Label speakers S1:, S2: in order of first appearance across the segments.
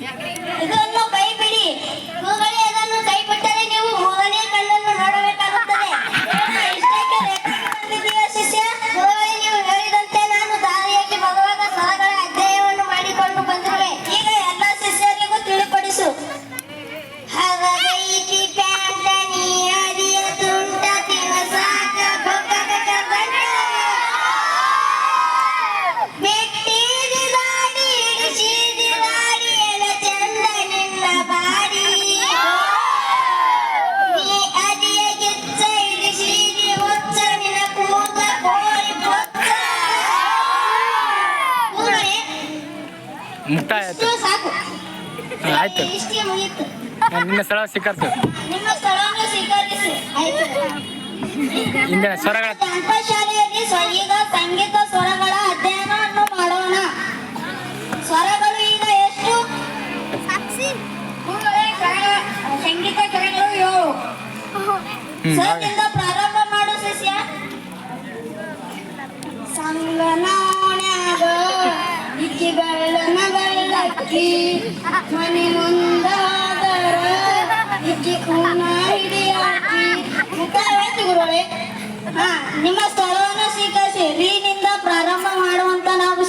S1: 你看你看
S2: ಮುಕ್ತಾಯ ಆಯ್ತು.
S1: ಸಾಕು.
S2: ಆಯ್ತು.
S1: ಇಷ್ಟೇ ಮುಗೀತು.
S2: ನಿನ್ನ ಸ್ಥಳ ಸ್ವೀಕರಿಸು.
S1: ನಿಮ್ಮ ಸ್ಥಳವನ್ನು ಸ್ವೀಕರಿಸಿ. ಆಯ್ತು.
S2: ಇಂದಿನ ಸ್ವರಗಳ
S1: ಈಗ ಸಂಗೀತ ಸ್ವರಗಳ ಅಧ್ಯಯನವನ್ನು ಮಾಡೋಣ. ಸ್ವರಗಳು ಈಗ ಎಷ್ಟು? ಸಂಗೀತ ಕೆಳಗಳು ಏಳು. ಬೆಳ್ಳಕ್ಕಿ ಮನೆ ಮುಂದಾದರ ಗುರುಗಳೇ. ಹಾ, ನಿಮ್ಮ ಸ್ಥಳವನ್ನು ಸ್ವೀಕರಿಸಿ. ರೀನಿಂದ ಪ್ರಾರಂಭ ಮಾಡುವಂತ ನಾವು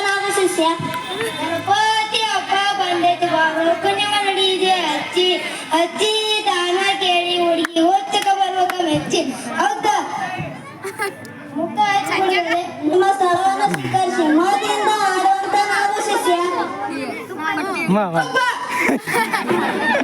S1: ನಾವು ಶಿಷ್ಯ. ಗಣಪತಿ ಅಪ್ಪ ಬಂದೈತಿ. ಬಾಗಳು ಪುಣ್ಯಮ ನಡೀದೆ ಅಜ್ಜಿ. ಅಜ್ಜಿ 了。怎么办？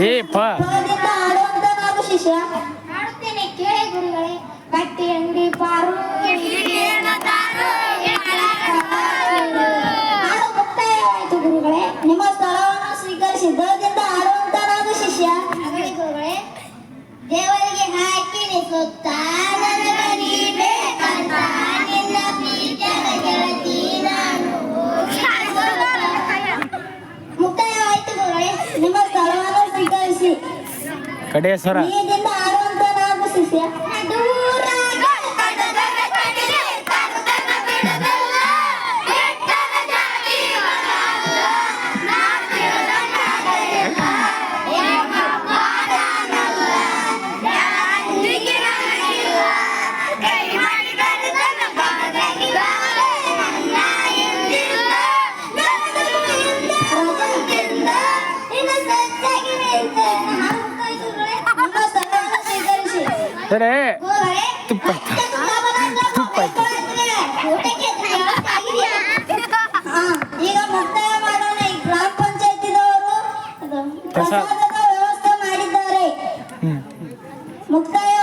S2: ಏ ಪ.
S1: ಶಿಷ್ಯ. ಆಡುತ್ತೇನೆ ಕೇಳಿ ಗುರುಗಳೇ. ಕಟ್ಟಿ ಅಂಗಡಿ ಪಾರು ಆಡು ಮುಕ್ತಾಯವಾಯಿತು ಗುರುಗಳೇ. ನಿಮ್ಮ ಸ್ಥಳವನ್ನು ಸ್ವೀಕರಿಸಿ ದಳದಿಂದ ಆಡುವಂತ ನಾವು ಶಿಷ್ಯ. ಆಗಲಿ ಗುರುಗಳೇ. ದೇವರಿಗೆ ಹಾಕಿ ಸುತ್ತ ಸ್ವೀಕರಿಸಿ
S2: ಸರಿ.
S1: ತುಪ್ಪ.
S2: ತುಪ್ಪ
S1: ವ್ಯವಸ್ಥೆ ಮುಕ್ತಾಯ